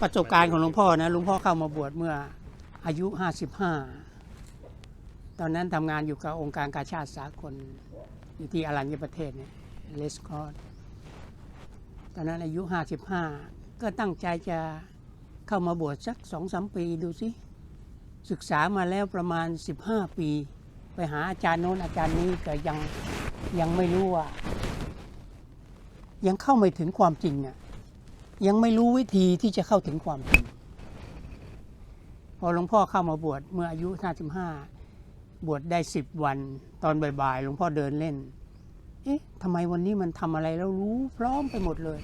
ประสบการณ์ของหลวงพ่อนะหลวงพ่อเข้ามาบวชเมื่ออายุ 55 ตอนนั้นทำงานอยู่กับองค์การกาชาติสากลอยู่ที่อรัญญประเทศเนี่ยเลสคอร์ตอนนั้นอายุ 55 ก็ตั้งใจจะเข้ามาบวชสักสองสามปีดูสิ ศึกษามาแล้วประมาณ 15 ปี ไปหาอาจารย์โน้นอาจารย์นี้ก็ยังยังไม่รู้ว่า ยังเข้าไม่ถึงความจริงอะ ยังไม่รู้วิธีที่จะเข้าถึงความจริงพอหลวงพ่อเข้ามาบวชเมื่ออายุ55บวชได้10วัน ตอนบ่ายๆหลวงพ่อเดินเล่น เอ๊ะทำไมวันนี้มันทำอะไรแล้วรู้พร้อมไปหมดเลย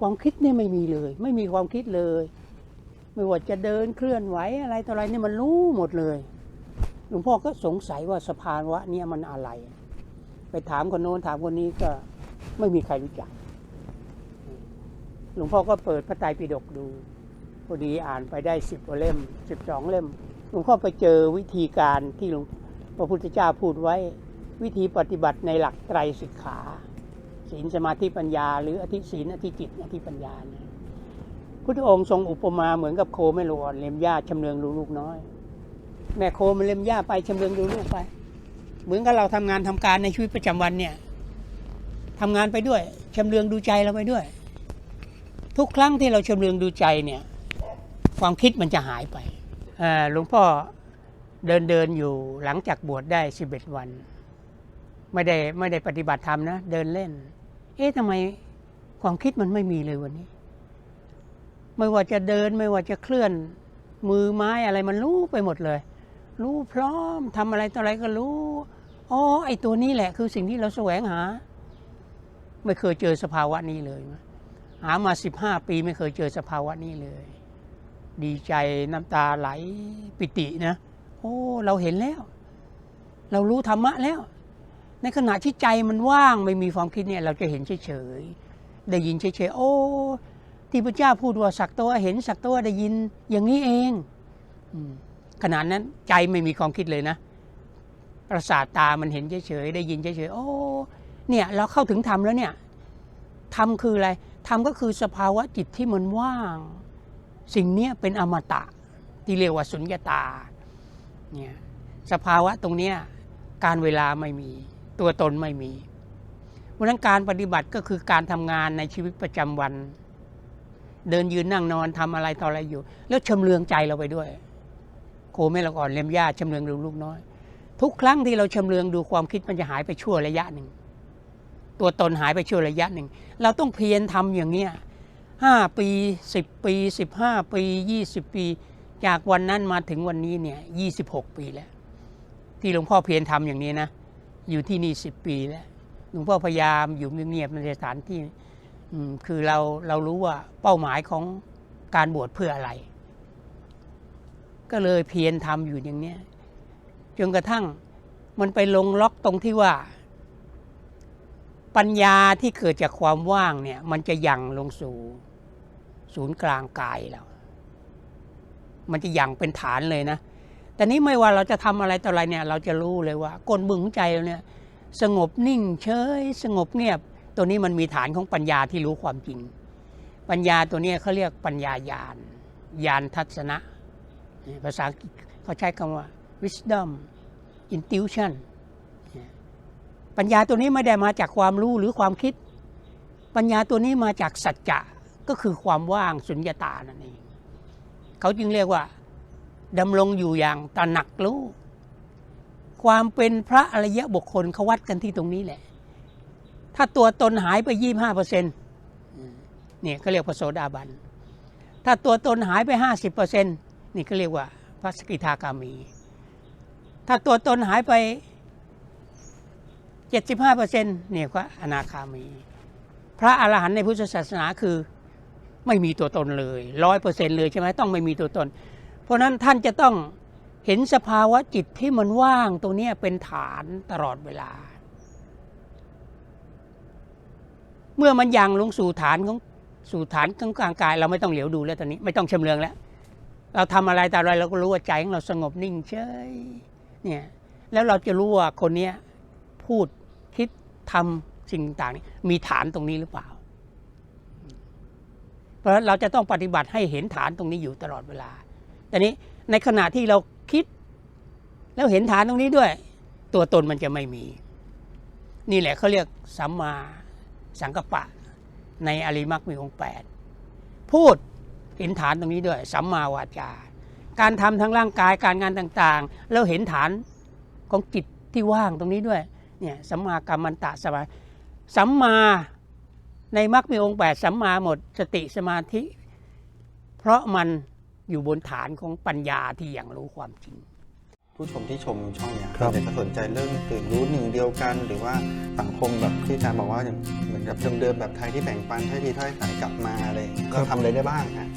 ความคิดนี่ไม่มีเลย ไม่มีความคิดเลย ไม่ว่าจะเดินเคลื่อนไหวอะไรต่ออะไรนี่มันรู้หมดเลยหลวงพ่อก็สงสัยว่าสภาวะเนี่ยมันอะไร ไปถามคนโน้นถามคนนี้ก็ไม่มีใครรู้จัก หลวงพ่อก็เปิดพระไตรปิฎกดูพอดีอ่านไปได้สิบกว่าเล่มสิบสองเล่ม หลวงพ่อไปเจอวิธีการที่หลวงพระพุทธเจ้าพูดไว้ วิธีปฏิบัติในหลักไตรสิกขาศีลสมาธิปัญญา หรืออธิศีลอธิจิต อธิปัญญาเนี่ยพุทธองค์ทรงอุปมาเหมือนกับโคไม่รู้อ่อนเล็มหญ้าชำเลืองดูลูกน้อย แม่โคมันเล็มหญ้าไปชำเลืองดูลูกไป เหมือนกับเราทำงานทำการในชีวิตประจำวันเนี่ยทำงานไปด้วยชำเลืองดูใจเราไปด้วย ทุกครั้งที่เราชำเลืองดูใจเนี่ย ความคิดมันจะหายไปหลวงพ่อเดินเดินอยู่หลังจากบวชได้สิบเอ็ดวัน ไม่ได้ไม่ได้ปฏิบัติธรรมนะ เดินเล่น เอ๊ะทำไมความคิดมันไม่มีเลยวันนี้ ไม่ว่าจะเดินไม่ว่าจะเคลื่อนมือไม้อะไรมันรู้ไปหมดเลย รู้พร้อมทำอะไรต่ออะไรก็รู้อ๋อไอตัวนี้แหละคือสิ่งที่เราแสวงหา ไม่เคยเจอสภาวะนี้เลยนะ หามาสิบห้าปีไม่เคยเจอสภาวะนี้เลย ดีใจน้ำตาไหลปิตินะ โอ้ เราเห็นแล้ว เรารู้ธรรมะแล้ว ในขณะที่ใจมันว่างไม่มีความคิดเนี่ย เราจะเห็นเฉยๆได้ยินเฉยๆโอ้ ที่พระเจ้าพูดว่าสักตัวเห็นสักตัวได้ยินอย่างนี้เองอืมขณะนั้นใจไม่มีความคิดเลยนะประสาทตามันเห็นเฉยๆได้ยินเฉยๆโอ้ เนี่ย เราเข้าถึงธรรมแล้วเนี่ยธรรมคืออะไร ธรรมก็คือสภาวะจิตที่มันว่าง สิ่งนี้เป็นอมตะที่เรียกว่าสุญญตาเนี่ยสภาวะตรงเนี้ยการเวลาไม่มีตัวตนไม่มีเพราะฉะนั้นการปฏิบัติก็คือการทำงานในชีวิตประจำวัน เดินยืนนั่งนอนทำอะไรต่ออะไรอยู่ แล้วชำเลืองใจเราไปด้วยโคไม่ละอ่อนเล็มหญ้าชำเลืองดูลูกน้อย ทุกครั้งที่เราชำเลืองดูความคิดมันจะหายไปชั่วระยะหนึ่ง ตัวตนหายไปชั่วระยะหนึ่ง เราต้องเพียรทำอย่างเนี้ยห้าปีสิบปีสิบห้าปียี่สิบปี จากวันนั้นมาถึงวันนี้เนี่ยยี่สิบหกปีแล้ว ที่หลวงพ่อเพียรทำอย่างนี้นะ อยู่ที่นี่สิบปีแล้วหลวงพ่อพยายามอยู่เงียบๆในสถานที่อืคือเราเรารู้ว่าเป้าหมายของการบวชเพื่ออะไร ก็เลยเพียรทำอยู่อย่างเนี้ยจนกระทั่งมันไปลงล็อกตรงที่ว่า ปัญญาที่เกิดจากความว่างเนี่ย มันจะยังลงสู่ศูนย์กลางกายเรา มันจะยังเป็นฐานเลยนะ แต่นี้ไม่ว่าเราจะทำอะไรต่ออะไรเนี่ย เราจะรู้เลยว่าก้นบึ้งใจเราเนี่ย สงบนิ่งเฉย สงบเงียบ ตัวนี้มันมีฐานของปัญญาที่รู้ความจริง ปัญญาตัวนี้เขาเรียกปัญญาญาณญาณทัศนะ ภาษาเขาใช้คำว่า wisdom intuition ปัญญาตัวนี้ไม่ได้มาจากความรู้หรือความคิด ปัญญาตัวนี้มาจากสัจจะก็คือความว่างสุญญตานั่นเองเขาจึงเรียกว่าดำรงอยู่อย่างตระหนักรู้ ความเป็นพระอริยะบุคคลเขาวัดกันที่ตรงนี้แหละ ถ้าตัวตนหายไปยี่ห้าเปอร์เซ็นต์เนี่ยเขาเรียกพระโสดาบัน ถ้าตัวตนหายไปห้าสิบเปอร์เซ็นต์นี่ก็เรียกว่าพระสกิทาคามี ถ้าตัวตนหายไป เจ็ดสิบห้าเปอร์เซ็นต์เนี่ยก็อนาคามี พระอรหันต์ในพุทธศาสนาคือไม่มีตัวตนเลยร้อยเปอร์เซ็นต์เลยใช่ไหมต้องไม่มีตัวตน เพราะนั้นท่านจะต้องเห็นสภาวะจิตที่มันว่างตัวเนี้ยเป็นฐานตลอดเวลา เมื่อมันยังลงสู่ฐานของสู่ฐานของกลางกาย เราไม่ต้องเหลียวดูแล้วตอนนี้ไม่ต้องชำเลืองแล้ว เราทำอะไรแต่อะไรเราก็รู้ว่าใจของเราสงบนิ่งเฉยเนี่ยแล้วเราจะรู้ว่าคนเนี้ย พูดคิดทำสิ่งต่างๆนี่มีฐานตรงนี้หรือเปล่าไปราะฉะนั้นเราจะต้องปฏิบัติให้เห็นฐานตรงนี้อยู่ตลอดเวลา แต่นี้ในขณะที่เราคิด แล้วเห็นฐานตรงนี้ด้วย ตัวตนมันจะไม่มี นี่แหละเขาเรียกสัมมาสังกัปปะ ในอริมักมีองค์แปดพูดเห็นฐานตรงนี้ด้วย สัมมาวาจาการทำทั้งร่างกายการงานต่างๆ แล้วเห็นฐานของจิตที่ว่างตรงนี้ด้วย เนี่ยสัมมากรรมันตะสมาสัมมาในมรรคมีองค์แปดสัมมาหมดสติสมาธิ เพราะมันอยู่บนฐานของปัญญาที่อย่างรู้ความจริง ผู้ชมที่ชมช่องเนี้ยครับส่วนใหญ่จะสนใจเรื่องตื่นรู้หนึ่งเดียวกัน หรือว่าสังคมแบบที่อาจารย์บอกว่าอย่างเหมือนกับเดิมๆแบบไทยที่แบ่งปันให้ทีถ้อยสายกลับมาอะไรอย่างเงี้ยก็ทำอะไรได้บ้างฮะ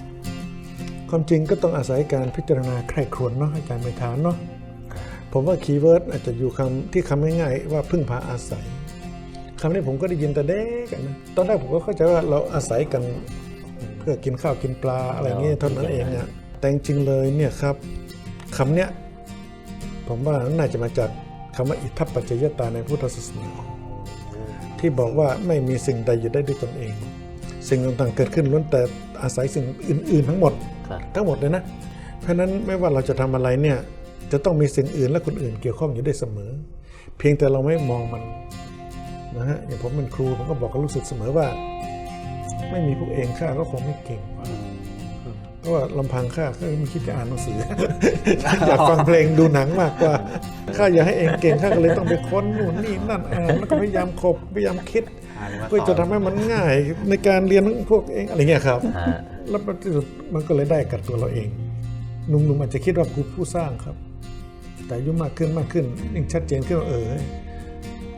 ความจริงก็ต้องอาศัยการพิจารณาใคร่ครวญเนาะอาจารย์ไปฐานเนาะ ผมว่าคีย์เวิร์ดอาจจะอยู่คำที่คำง่ายๆว่าพึ่งพาอาศัยคำนี้ผมก็ได้ยินแต่เด็กอะนะตอนแรกผมก็เข้าใจว่าเราอาศัยกันเพื่อกินข้าวกินปลาอะไรเงี้ยเท่านั้นเองอะแต่จริงๆเลยเนี่ยครับคำเนี้ยผมว่าน่าจะมาจากคำว่าอิทัปปัจจยตาในพุทธศาสนาที่บอกว่าไม่มีสิ่งใดอยู่ได้ด้วยตนเอง สิ่งต่างๆเกิดขึ้นล้วนแต่อาศัยสิ่งอื่น ๆ ทั้งหมดครับทั้งหมดเลยนะ เพราะฉะนั้นไม่ว่าเราจะทำอะไรเนี่ย จะต้องมีสิ่งอื่นและคนอื่นเกี่ยวข้องอยู่ด้วยเสมอ เพียงแต่เราไม่มองมันนะฮะอย่างผมเป็นครูผมก็บอกกับลูกศิษย์เสมอว่า ไม่มีพวกเองข้าก็คงไม่เก่งเพราะว่าลำพังข้าก็ไม่คิดจะอ่านหนังสืออยากฟังเพลงดูหนังมากกว่าข้าอยากให้เองเก่งข้าก็เลยต้องไปค้นนู่นนี่นั่นอ่านแล้วก็พยายามขบพยายามคิดอ่าหรือว่าเพื่อจะทำให้มันง่ายในการเรียนพวกเองอะไรเงี้ยครับฮะแล้วมันที่สุดมันก็เลยได้กับตัวเราเองหนุ่มๆอาจจะคิดว่ากูผู้สร้างครับ แต่อายุมากขึ้นมากขึ้นยิ่งชัดเจนขึ้นว่าเออ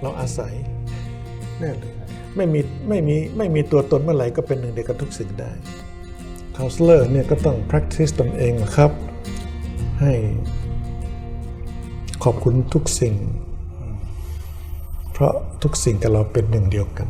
เราอาศัยแน่เลยไม่มีไม่มีไม่มีตัวตนเมื่อไหร่ก็เป็นหนึ่งเดียวกับทุกสิ่งได้ counselor เนี่ยก็ต้อง practice ตนเองครับ ให้ขอบคุณทุกสิ่ง เพราะทุกสิ่งกับเราเป็นหนึ่งเดียวกัน